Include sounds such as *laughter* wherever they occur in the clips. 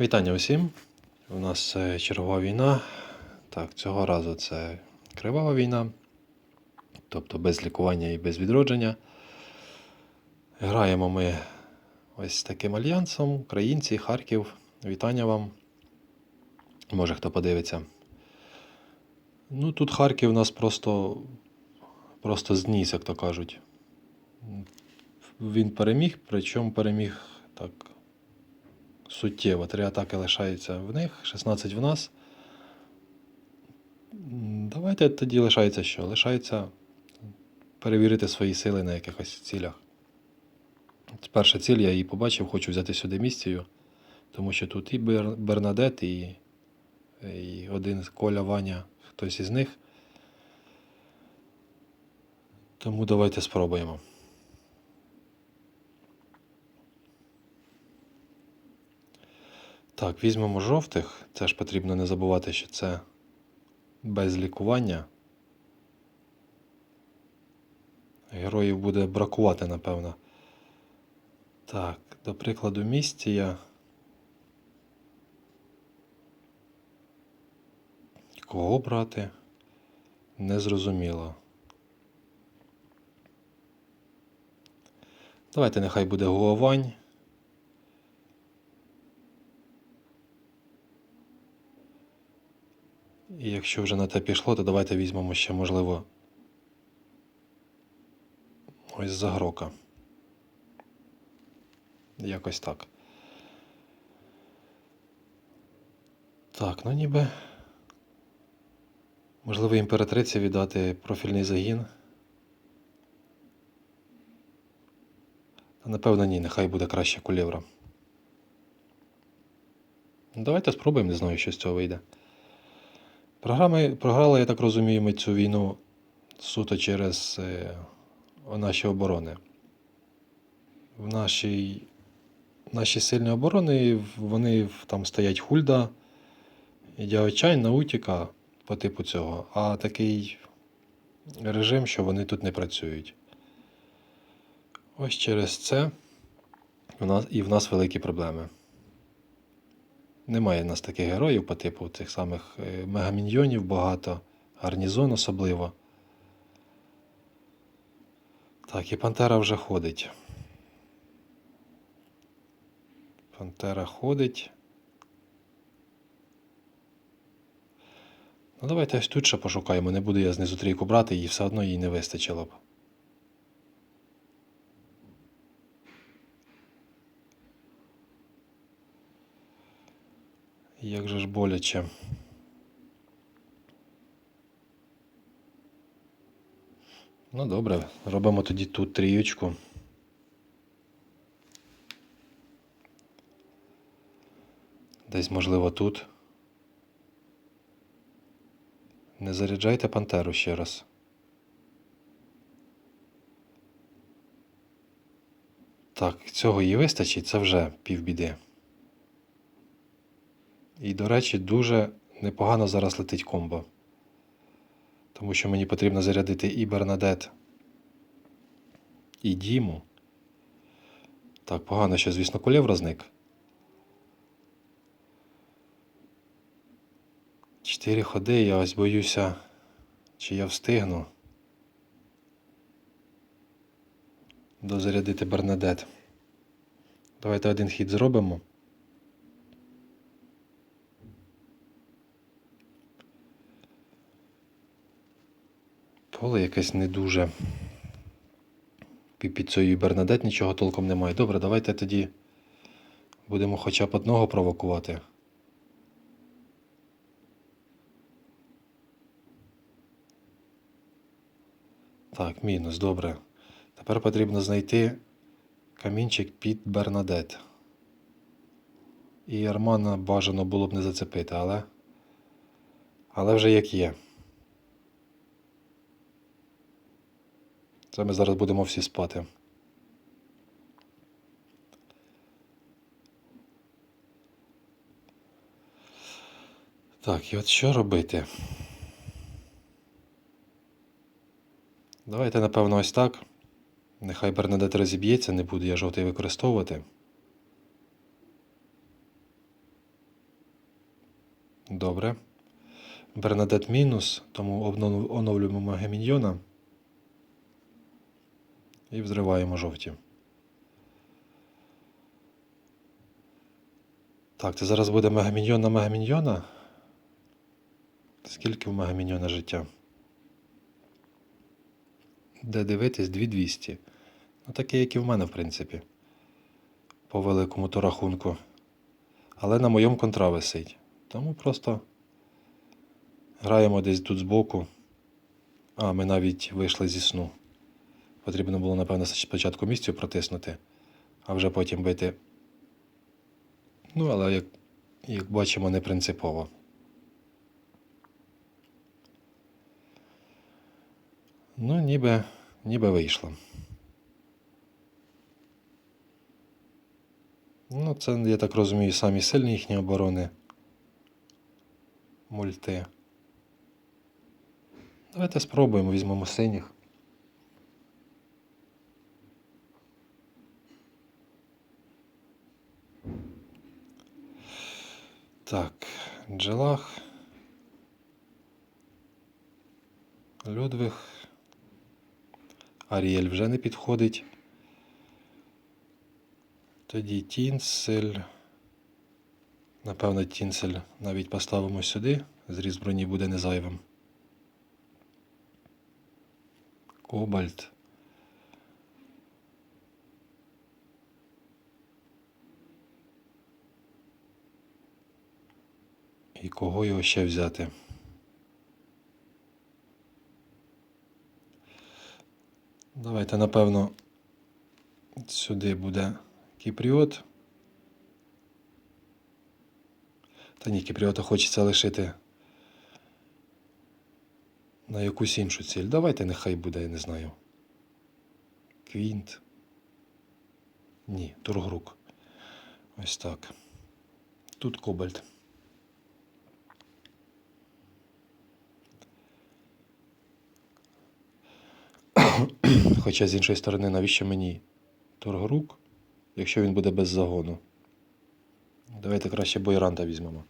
Вітання усім. У нас е, чергова війна. Так, цього разу це кривава війна, тобто без лікування і без відродження. Граємо ми ось таким альянсом. Українці, Харків. Вітання вам. Може хто подивиться. Ну, тут Харків нас просто, просто зніс, як то кажуть. Він переміг, причому переміг так суттєво. Три атаки лишаються в них, 16 в нас. Давайте тоді лишається що? Лишається перевірити свої сили на якихось цілях. Перша ціль, я її побачив, хочу взяти сюди місцею, тому що тут і Бернадет, і, і один Коля Ваня, хтось із них. Тому давайте спробуємо. Так, візьмемо жовтих. Теж потрібно не забувати, що це без лікування. Героїв буде бракувати, напевно. Так, до прикладу, містія. Кого брати? Незрозуміло. Давайте нехай буде Гуавань. І якщо вже на те пішло, то давайте візьмемо ще, можливо, ось загрока. Якось так. Так, ну ніби. Можливо, імператриці віддати профільний загін. Та напевно ні, нехай буде краще кулєвра. Давайте спробуємо, не знаю, що з цього вийде. Програми, програли, я так розумію, ми цю війну суто через е, наші оборони. В нашій, наші сильні оборони вони там стоять Хульда, Дяочань, Наутіка по типу цього. А такий режим, що вони тут не працюють. Ось через це в нас, і в нас великі проблеми. Немає в нас таких героїв по типу цих самих е, мегаміньйонів багато, гарнізон особливо. Так, і Пантера вже ходить. Пантера ходить. Ну, давайте ось тут ще пошукаємо. Не буду я знизу трійку брати, їй все одно їй не вистачило б. Як же ж боляче. Ну добре, робимо тоді тут трієчку. Десь, можливо, тут. Не заряджайте пантеру ще раз. Так, цього їй вистачить, це вже півбіди. І, до речі, дуже непогано зараз летить комбо. Тому що мені потрібно зарядити і Бернадет, і Діму. Так, погано, що, звісно, кулєв зник. Чотири ходи, я ось боюся, чи я встигну дозарядити Бернадет. Давайте один хід зробимо. Поле якесь не дуже. Під цією Бернадет нічого толком немає. Добре, давайте тоді будемо хоча б одного провокувати. Так, мінус, добре. Тепер потрібно знайти камінчик під Бернадет. І Армана бажано було б не зацепити, але. Але вже як є. Це ми зараз будемо всі спати. Так, і от що робити? Давайте, напевно, ось так. Нехай Бернадет розіб'ється, не буду я жовтий використовувати. Добре. Бернадет мінус, тому оновлюємо Мегаміньйона. І взриваємо жовті. Так, це зараз буде Мегаміньйон на Мегаміньйона. Скільки в Мегаміньйона життя? Де дивитись 2200. Ну, таке, як і в мене, в принципі. По великому то рахунку. Але на моєму контра висить. Тому просто граємо десь тут збоку. А, ми навіть вийшли зі сну. Потрібно було, напевно, спочатку місцю протиснути, а вже потім бити. Ну, але як, як бачимо, не принципово. Ну, ніби, ніби вийшло. Ну, це, я так розумію, самі сильні їхні оборони. Мульти. Давайте спробуємо, візьмемо синіх. Так, Джелах. Людвиг. Аріель вже не підходить. Тоді Тінсель. Напевно, Тінсель навіть поставимо сюди. Зріз броні буде не зайвим. Кобальт. І кого його ще взяти? Давайте, напевно, сюди буде Кіпріот. Та ні, Кіпріота хочеться лишити на якусь іншу ціль. Давайте нехай буде, я не знаю. Квінт. Ні, Тургрук. Ось так. Тут Кобальт. *clears throat* Хоча з іншої сторони, навіщо мені Торгрук, якщо він буде без загону? Давайте краще Бойранта візьмемо.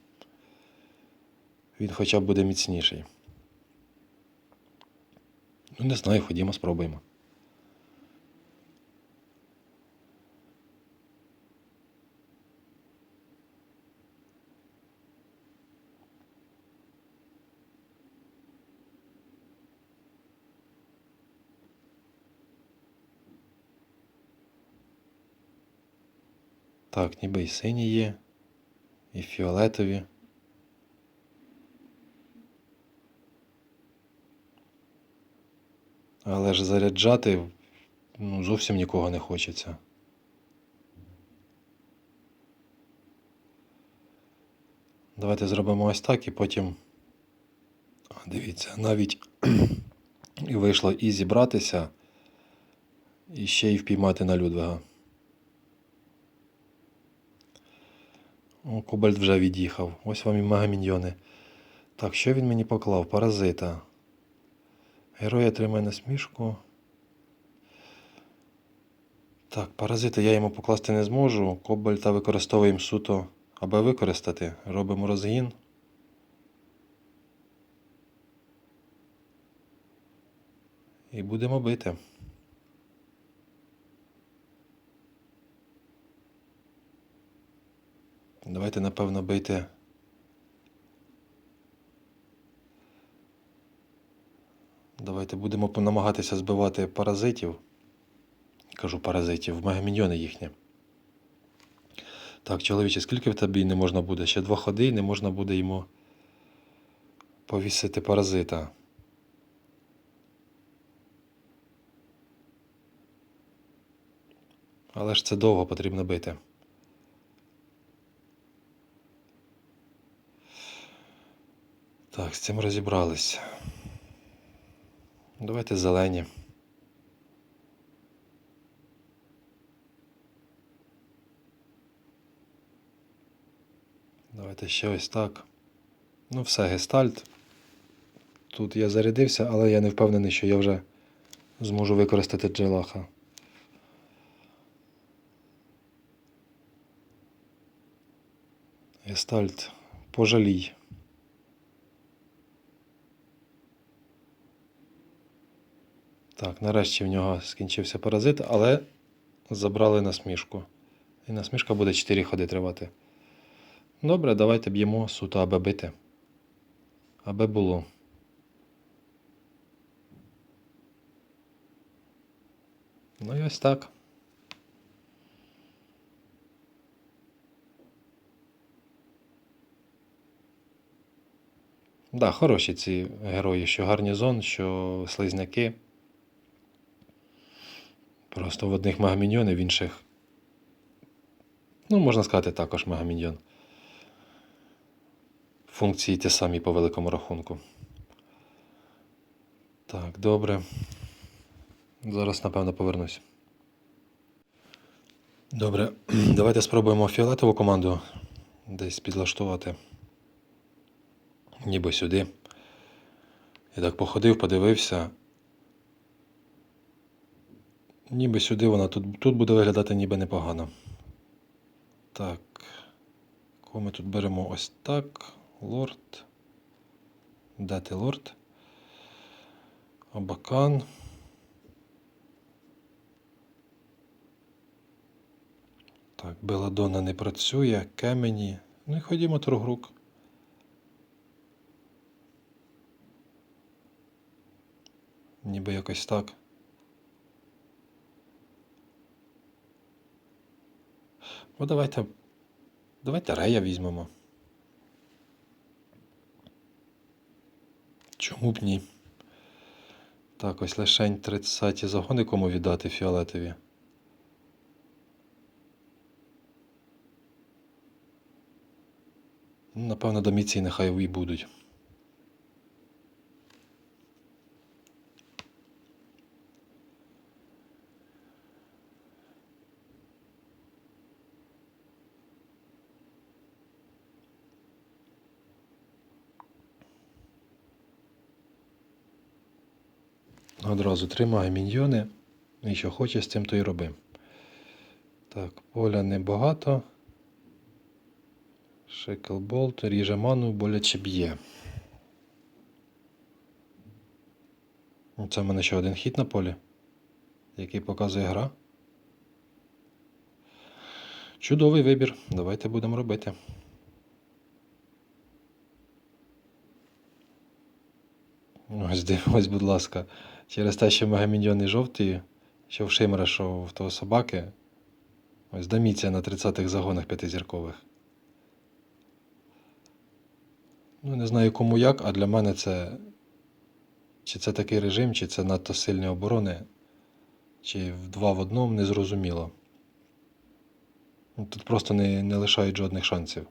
Він хоча б буде міцніший. Ну, не знаю, ходімо, спробуємо. Так, ніби і сині є, і фіолетові. Але ж заряджати ну, зовсім нікого не хочеться. Давайте зробимо ось так і потім. А, Дивіться, навіть *clears throat* і вийшло і зібратися, і ще й впіймати на Людвига. Кобальт вже від'їхав. Ось вам і мегаміньйони. Так, що він мені поклав? Паразита. Герой отримає насмішку. Так, паразита я йому покласти не зможу. Кобальта використовуємо суто, аби використати. Робимо розгін. І будемо бити. Давайте, напевно, бити. Давайте будемо намагатися збивати паразитів. Кажу паразитів, мегаміньйони їхні. Так, чоловіче, скільки в тобі не можна буде? Ще два ходи і не можна буде йому повісити паразита. Але ж це довго потрібно бити. Так, з цим розібрались. Давайте зелені. Давайте ще ось так. Ну, все, гестальт. Тут я зарядився, але я не впевнений, що я вже зможу використати джелаха. Гестальт, пожалій. Так, нарешті в нього скінчився паразит, але забрали насмішку. І насмішка буде 4 ходи тривати. Добре, давайте б'ємо суто, аби бити. Аби було. Ну і ось так. Да, хороші ці герої, що гарнізон, що слизняки. Просто в одних мегаміньйони, в інших. Ну, можна сказати, також мегаміньйон. Функції ті самі по великому рахунку. Так, добре. Зараз, напевно, повернусь. Добре, *clears throat* давайте спробуємо фіолетову команду десь підлаштувати. Ніби сюди. Я так походив, подивився. Ніби сюди вона тут, тут буде виглядати ніби непогано. Так. Кого ми тут беремо ось так. Лорд. Де ти лорд? Абакан. Так, Беладона не працює, Кемені. Ну і ходімо торгрук. Ніби якось так. Ну, давайте. Давайте Рея візьмемо. Чому б ні? Так, ось лишень 30 загони кому віддати фіолетові. Ну, Напевно, до міції нехай і будуть. Одразу тримай міньйони. І що хочеш з цим, то й роби. Так, поля небагато. Шеклболт, ріже ману, боляче б'є. Це в мене ще один хід на полі, який показує гра. Чудовий вибір. Давайте будемо робити. *laughs* Ось дивимось, будь ласка. Через те, що мегаміньйони жовті, що в Шимера, що в того собаки. Ось даміться на 30-х загонах п'ятизіркових. Ну, не знаю кому як, а для мене це. Чи це такий режим, чи це надто сильні оборони, чи в два в одному незрозуміло. Ну, Тут просто не, не лишають жодних шансів.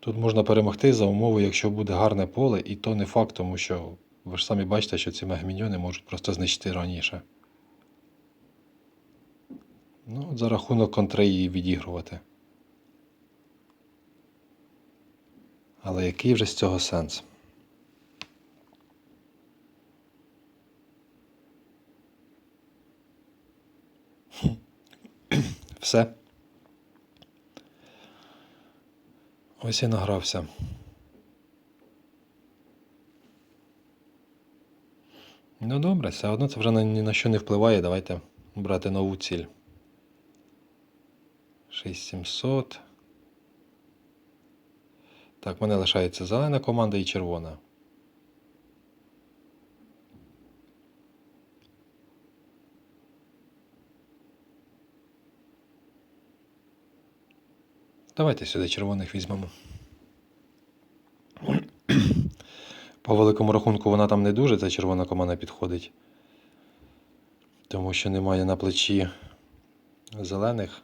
Тут можна перемогти за умови, якщо буде гарне поле, і то не факт, тому що ви ж самі бачите, що ці мегаміньйони можуть просто знищити раніше. Ну, от за рахунок контри її відігрувати. Але який вже з цього сенс? *clears throat* Все. Ось і награвся. Ну добре, все одно це вже ні на що не впливає. Давайте брати нову ціль. 6700. Так, мене лишається зелена команда і червона. Давайте сюди червоних візьмемо. *clears throat* По великому рахунку вона там не дуже, ця червона команда підходить. Тому що немає на плечі зелених.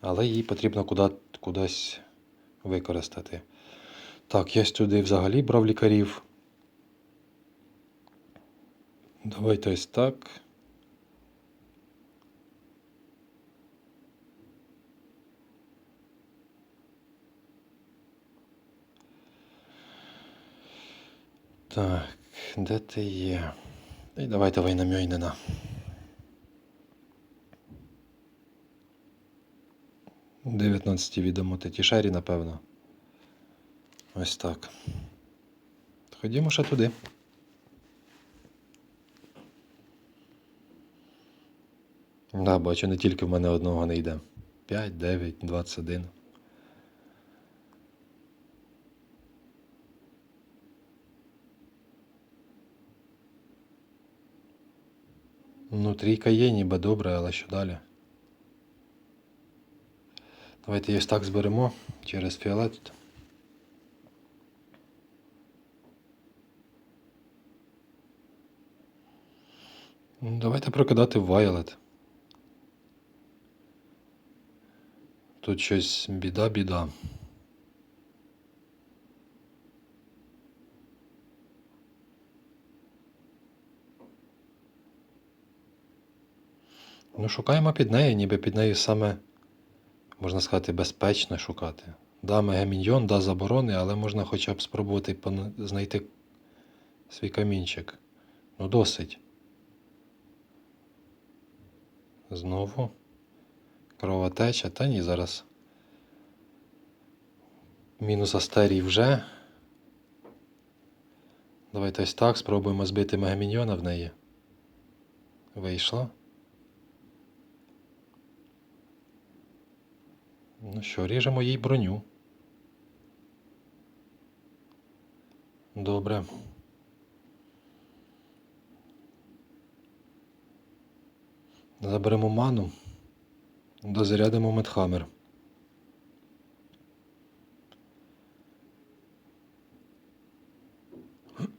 Але її потрібно куди, кудись використати. Так, я сюди взагалі брав лікарів. Давайте ось так. Так, де ти є? І давайте Вайнамьойнена. У 19 відомо Тетішері, напевно. Ось так. Ходімо ще туди. Да, бачу, не тільки в мене одного не йде. 5, 9, 21. Ну, трійка є, ніби добре, але що далі? Давайте її так зберемо через фіолет. Ну, Давайте прокидати Violet. Тут щось біда-біда. Ну, шукаємо під нею, ніби під нею саме, можна сказати, безпечно шукати. Да, мегаміньйон, да, заборони, але можна хоча б спробувати знайти свій камінчик. Ну, досить. Знову. Кровотеча. Та ні, зараз. Мінус астерій вже. Давайте ось так спробуємо збити мегаміньйона в неї. Вийшло. Ну що, ріжемо їй броню. Добре. Заберемо ману. Дозарядимо медхаммер.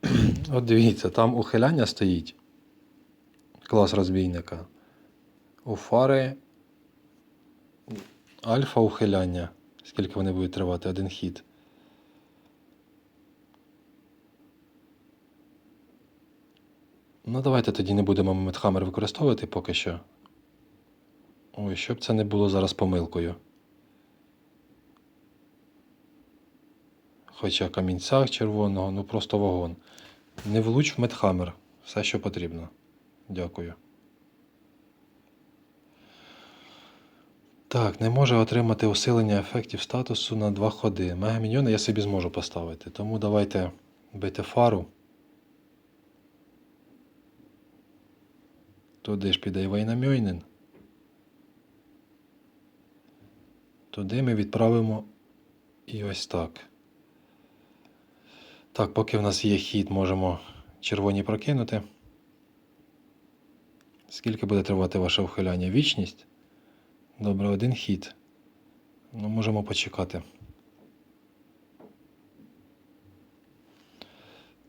*clears throat* От дивіться, там ухиляння стоїть. Клас розбійника. У фари альфа ухиляння. Скільки вони будуть тривати? Один хід. Ну, давайте тоді не будемо медхаммер використовувати поки що. Ой, щоб це не було зараз помилкою. Хоча камінцях червоного, ну просто вагон. Не влуч в медхаммер. Все, що потрібно. Дякую. Так, не може отримати усилення ефектів статусу на два ходи. Мегаміньйони я собі зможу поставити. Тому давайте бити фару. Туди ж піде Вейнамьойнен. Туди ми відправимо і ось так. Так, поки в нас є хід, можемо червоні прокинути. Скільки буде тривати ваше ухиляння? Вічність? Добре, один хід. Ну, можемо почекати.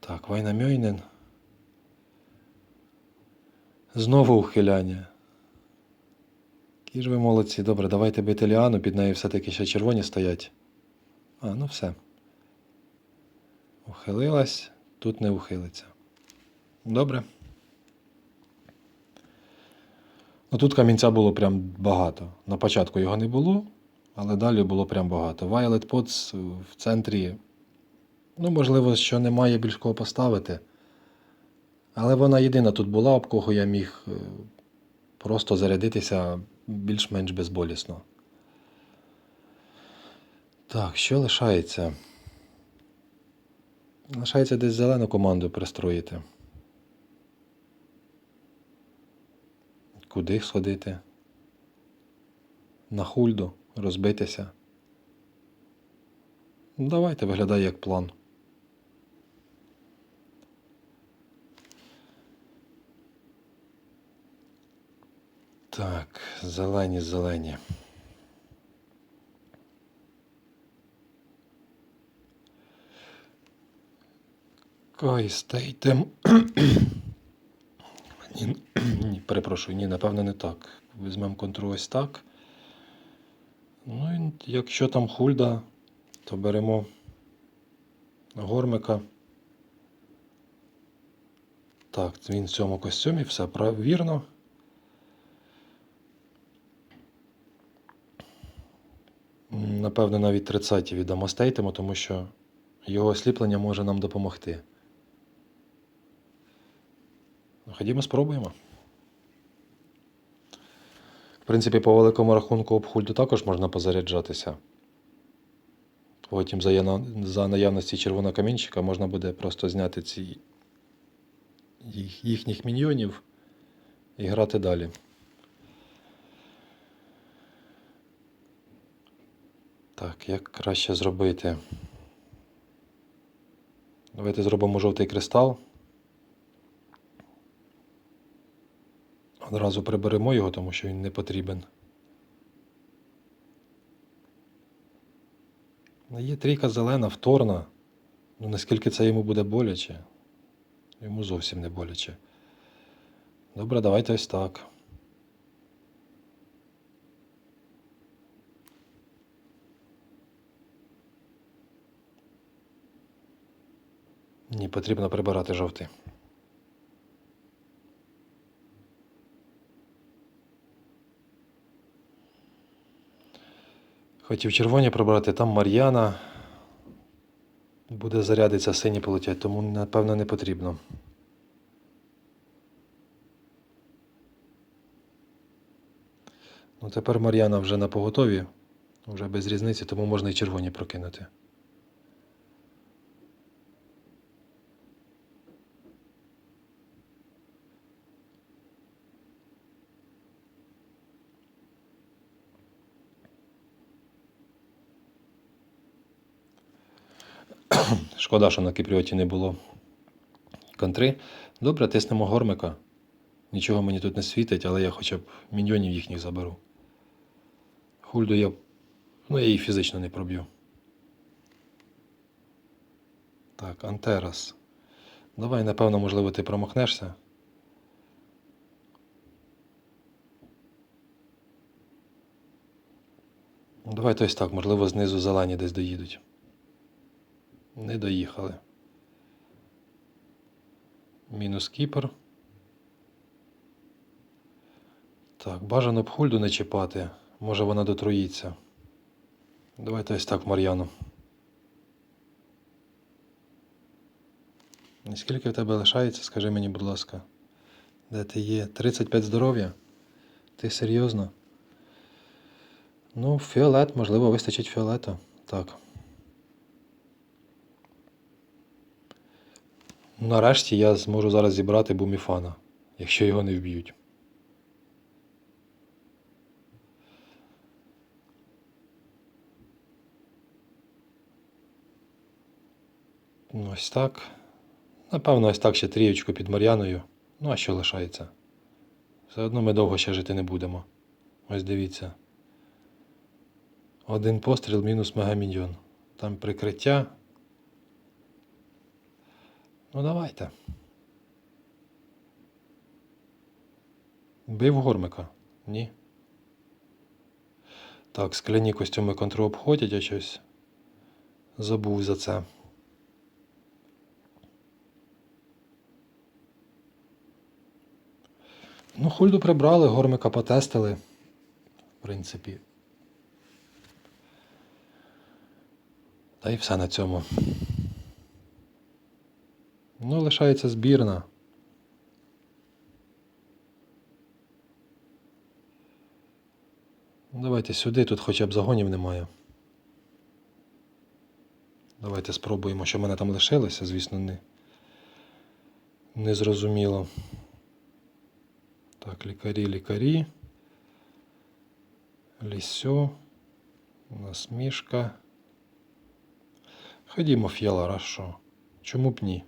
Так, Вайна Вайнамьойнен. Знову ухиляння. Які ж ви молодці. Добре, давайте бити Ліану, під нею все-таки ще червоні стоять. А, ну все. Ухилилась, тут не ухилиться. Добре. Ну тут камінця було прям багато. На початку його не було, але далі було прям багато. Violet Pots в центрі. Ну, можливо, що немає більш кого поставити. Але вона єдина тут була, об кого я міг е, просто зарядитися більш-менш безболісно. Так, що лишається? Лишається десь зелену команду пристроїти. Куди сходити? На хульду розбитися. Ну, Давайте виглядає як план. Так, зелені, зелені. Кай стейтем. *clears throat* Ні, перепрошую, ні, напевно, не так. Візьмемо контроль ось так. Ну, і якщо там хульда, то беремо гормика. Так, він в цьому костюмі, все прав- вірно. Напевно, навіть 30 віддамо стейтему, тому що його осліплення може нам допомогти. Ну, Ходімо, спробуємо. В принципі, по великому рахунку об хульду також можна позаряджатися. Потім за, наявності червоного камінчика можна буде просто зняти ці їх, їхніх міньйонів і грати далі. Так, як краще зробити? Давайте зробимо жовтий кристал. Одразу приберемо його, тому що він не потрібен. Є трійка зелена, вторна. Ну наскільки це йому буде боляче? Йому зовсім не боляче. Добре, давайте ось так. Ні, потрібно прибирати жовтий. Хотів червоні прибрати, там Мар'яна. Буде зарядиться, сині полетять, тому напевно не потрібно. Ну тепер Мар'яна вже на поготові, вже без різниці, тому можна і червоні прокинути. Шкода, що на Кіпріоті не було контри. Добре, тиснемо гормика. Нічого мені тут не світить, але я хоча б міньйонів їхніх заберу. Хульду я. Ну, я її фізично не проб'ю. Так, Антерас. Давай, напевно, можливо, ти промахнешся. Ну, Давайте ось так, можливо, знизу зелені десь доїдуть. Не доїхали. Мінус кіпер. Так, бажано б хульду не чіпати. Може вона дотруїться. Давайте ось так, Мар'яну. Скільки в тебе лишається, скажи мені, будь ласка. Де ти є? 35 здоров'я? Ти серйозно? Ну, фіолет, можливо, вистачить фіолета. Так. Нарешті я зможу зараз зібрати буміфана, якщо його не вб'ють. Ну, Ось так. Напевно, ось так ще трієчку під Мар'яною. Ну, а що лишається? Все одно ми довго ще жити не будемо. Ось дивіться. Один постріл мінус мегамільйон. Там прикриття. Ну давайте. Бив гормика? Ні. Так, скляні костюми контру обходять, я щось забув за це. Ну, хульду прибрали, гормика потестили. В принципі. Та й все на цьому. Ну, лишається збірна. Давайте сюди, тут хоча б загонів немає. Давайте спробуємо, що в мене там лишилося, звісно, не, не зрозуміло. Так, лікарі, лікарі. Лісьо. Насмішка. Ходімо, фіала, що? Чому б ні?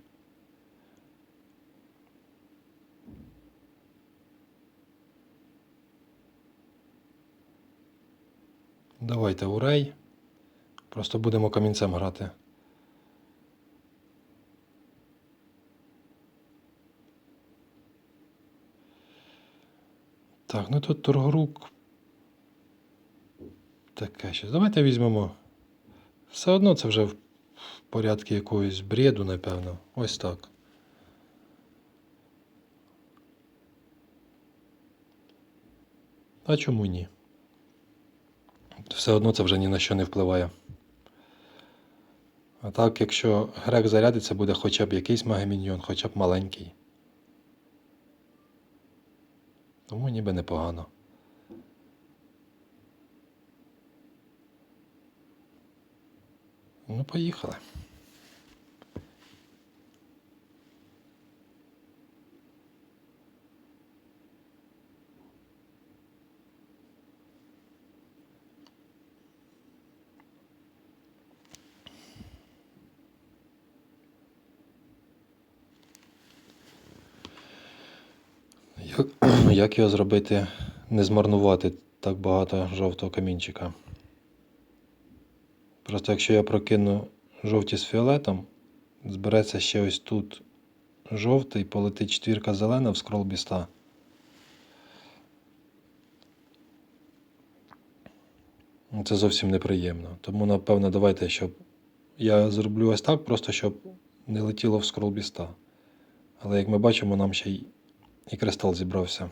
Давайте урей. Просто будемо камінцем грати. Так, ну тут торгорук. Таке щось. Давайте візьмемо. Все одно це вже в порядку якогось бреду, напевно. Ось так. А чому ні? Все одно це вже ні на що не впливає. А так, якщо грек зарядиться, буде хоча б якийсь мегаміньйон, хоча б маленький. Тому ніби непогано. Ну, поїхали. *clears throat* Як, його зробити, не змарнувати так багато жовтого камінчика? Просто якщо я прокину жовті з фіолетом, збереться ще ось тут жовтий, полетить четвірка зелена в скрол біста. Це зовсім неприємно. Тому, напевно, давайте, щоб я зроблю ось так, просто щоб не летіло в скрол біста. Але як ми бачимо, нам ще й і кристал зібрався.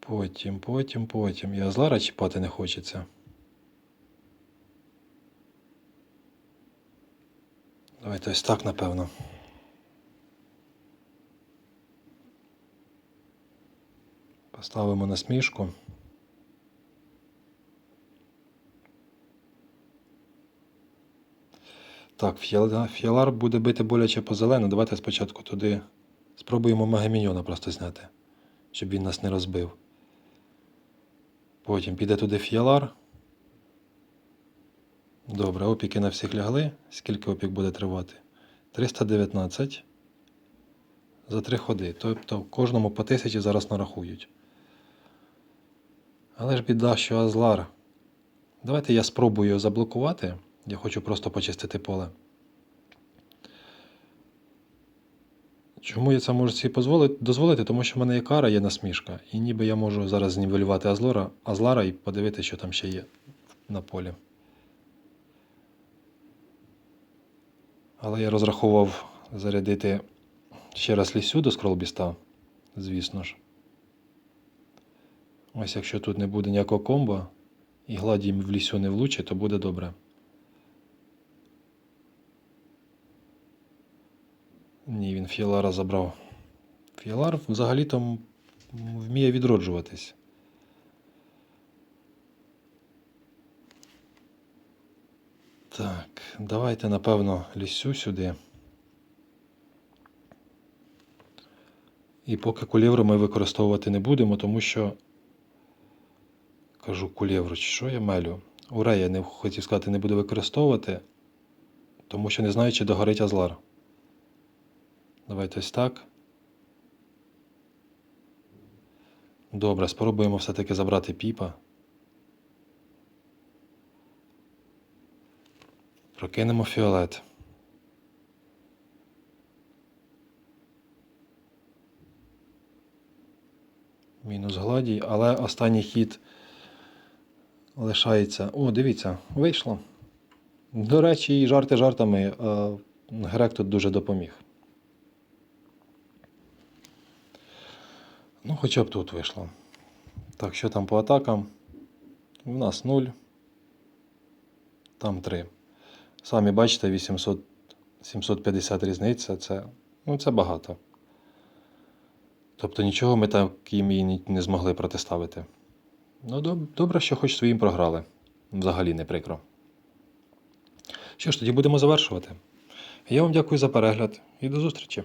Потім, потім, потім. І Азлара чіпати не хочеться. Давайте ось так, напевно. Поставимо на Так, фіалар буде бити боляче по зелену. Давайте спочатку туди спробуємо Мегаміньйона просто зняти, щоб він нас не розбив. Потім піде туди фіалар. Добре, опіки на всіх лягли. Скільки опік буде тривати? 319 за три ходи. Тобто кожному по тисячі зараз нарахують. Але ж біда, що Азлар. Давайте я спробую заблокувати. Я хочу просто почистити поле. Чому я це можу собі дозволити? Тому що в мене є кара, є насмішка. І ніби я можу зараз знівелювати Азлора, Азлара і подивитися, що там ще є на полі. Але я розраховував зарядити ще раз лісю до скролбіста, звісно ж. Ось якщо тут не буде ніякого комбо і гладій в лісю не влучить, то буде добре. Ні, він Фіалара забрав. Фіалар взагалі-то м- вміє відроджуватись. Так, давайте, напевно, лісю сюди. І поки кулєвру ми використовувати не будемо, тому що. Кажу кулєвру, що я мелю? Уре, я не хотів сказати, не буду використовувати, тому що не знаю, чи догорить Азлар. Давайте ось так. Добре, спробуємо все-таки забрати піпа. Прокинемо фіолет. Мінус гладій, але останній хід лишається. О, дивіться, вийшло. До речі, жарти жартами. е, Грек тут дуже допоміг. Ну, хоча б тут вийшло. Так, що там по атакам? У нас 0. Там 3. Самі бачите, 800, 750 різниця. Це, ну, це багато. Тобто нічого ми так їм і не- змогли протиставити. Ну, доб- добре, що хоч своїм програли. Взагалі не прикро. Що ж, тоді будемо завершувати. Я вам дякую за перегляд і до зустрічі.